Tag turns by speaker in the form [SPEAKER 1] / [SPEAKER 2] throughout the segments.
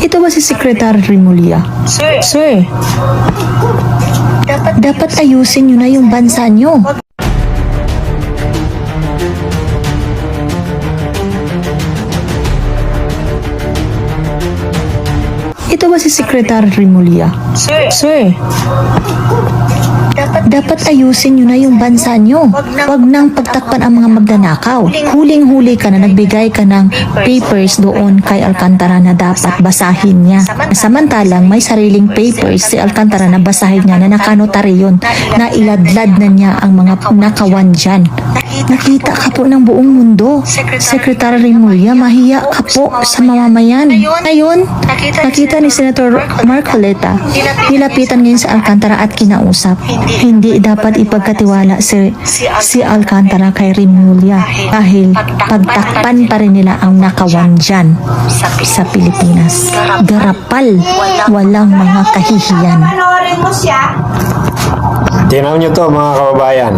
[SPEAKER 1] Ito ba si Secretary Rimulya?
[SPEAKER 2] Sir,
[SPEAKER 1] Sir,
[SPEAKER 2] dapat,
[SPEAKER 1] dapat ayusin nyo na yung bansa nyo. Ito ba si Secretary Rimulya?
[SPEAKER 2] Sir,
[SPEAKER 1] Sir,
[SPEAKER 2] dapat,
[SPEAKER 1] ayusin nyo na yung bansa nyo. Huwag nang pagtakpan ang mga magnanakaw. Huling-huli ka na nagbigay ka ng papers doon kay Alcantara na dapat basahin niya. Samantalang may sariling papers si Alcantara na basahin niya na nakanotary yun na iladlad na niya ang mga nakawan dyan. Nakita ka po ng buong mundo. Secretary Remulla, mahiya ka po sa mamamayan. Ngayon, nakita ni Senator Marcoleta, nilapitan ngayon sa Alcantara at kinausap. Hindi dapat ipagkatiwala si, si Alcantara kay Remulla dahil pagtakpan pa rin nila ang nakawan dyan sa Pilipinas. Garapal, walang mga kahihiyan.
[SPEAKER 3] Tinaw nyo to mga kababayan.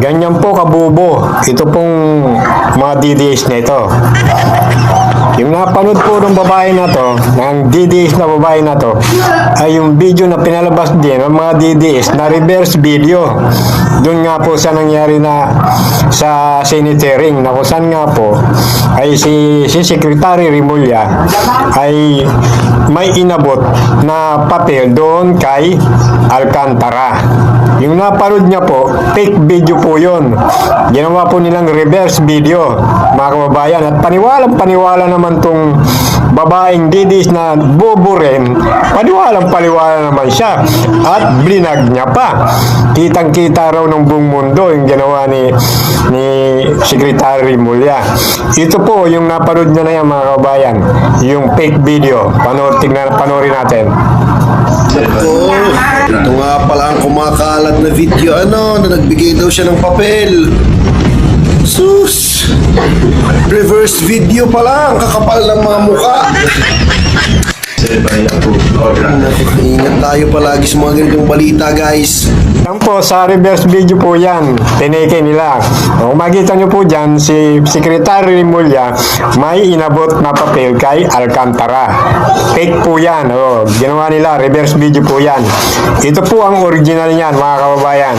[SPEAKER 3] Ganyan po kabubo. Ito pong mga DDS na ito. Yung napanood po ng babae na to, ng DDS na babae na to, ay yung video na pinalabas din ng mga DDS na reverse video. Doon nga po sa nangyari na sa Senate hearing na kung saan nga po ay si, si Secretary Rimulya ay may inabot na papel doon kay Alcantara. Yung napanood niya po, fake video po yun. Ginawa po nilang reverse video, mga kababayan. At paniwalang paniwala naman tong babaeng didis na bobo rin, paniwalang paniwala naman siya. At blinag niya pa. Kitang-kita raw ng buong mundo yung ginawa ni ni Secretary Mulya. Ito po yung napanood niya na yan, mga kababayan. Yung fake video. Panoorin, tingnan, panoorin natin.
[SPEAKER 4] Oo. Ito nga pala ang kumakalat na video ano, na nagbigay daw siya ng papel. Sus! Reverse video pa lang, kakapal ng mga mukha. Ingat tayo palagi sa mga ganitong balita guys.
[SPEAKER 3] Yan po, sa reverse video po yan. Tinake nila. Kung makita nyo po dyan, si Secretary Mulya may inabot na papel kay Alcantara. Fake po yan. O, ginawa nila, reverse video po yan. Ito po ang original niyan, mga kababayan.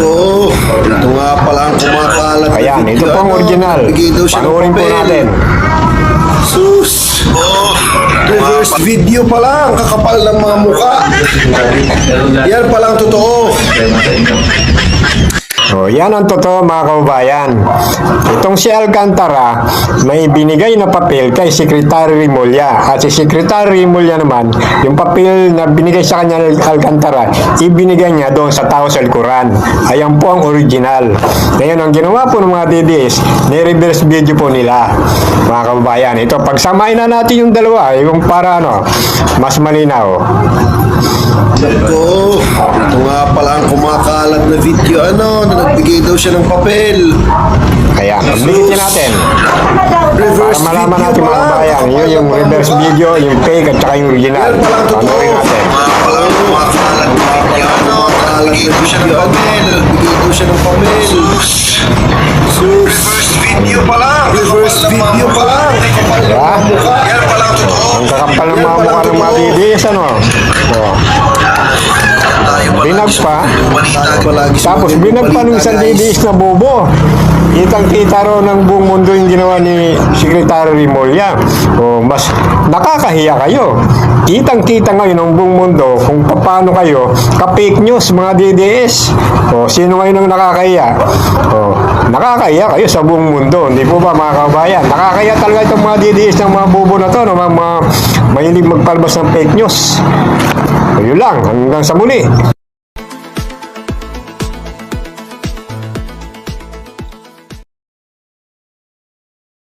[SPEAKER 4] Oo. Ito nga pala ang kumakalat
[SPEAKER 3] Ayan, ito po ang
[SPEAKER 4] ano,
[SPEAKER 3] original. Panoorin po natin.
[SPEAKER 4] Sus! Reverse video pa lang, kakapal ng mga mukha. Yan palang totoo.
[SPEAKER 3] O, yan ang totoo mga kababayan. Itong si Alcantara, may binigay na papel kay Secretary Rimulya. At si Secretary Rimulya naman, yung papel na binigay sa kanya ni Alcantara, ibinigay niya doon sa tao sa likuran. Ayan po ang original. Ngayon, ang ginawa po ng mga DDS, ni-reverse video po nila, mga kababayan. Ito, pagsamahin na natin yung dalawa, yung para ano, mas malinaw.
[SPEAKER 4] Ito nga pala ang kumakalat na video ano, nagbigay daw siya ng papel.
[SPEAKER 3] Kaya, pagbigitin natin. Para
[SPEAKER 4] Reverse
[SPEAKER 3] malaman
[SPEAKER 4] video
[SPEAKER 3] natin mga
[SPEAKER 4] lang,
[SPEAKER 3] kababayan, yun yung reverse video, yung fake at saka yung original. Panoorin natin.
[SPEAKER 4] Nga pala ang kumakalat na video siya ng papel. Sus! Reverse video pa lang. Reverse video pa lang. Kakapal ng
[SPEAKER 3] Diba?
[SPEAKER 4] mga mukha. Yan palang totoo.
[SPEAKER 3] Ang kakapal ng mga mukha ng mga DDS, ano? Binag pa.
[SPEAKER 4] Palagi sa
[SPEAKER 3] Tapos
[SPEAKER 4] mga
[SPEAKER 3] binag pa
[SPEAKER 4] balita,
[SPEAKER 3] ng isang
[SPEAKER 4] guys.
[SPEAKER 3] DDS na bobo. Kitang-kita raw ng buong mundo yung ginawa ni Secretary Rimulya. O, mas nakakahiya kayo. Kitang-kita ngayon ng buong mundo kung paano kayo ka-fake news mga DDS. O, sino ngayon ang nakakahiya? O, nakakahiya kayo sa buong mundo. Hindi po ba mga kabayan? Nakakahiya talaga itong mga DDS ng mga bobo na to. No? Mga, mga mahilig magpalabas ng fake news. O, yun lang. Hanggang sa muli.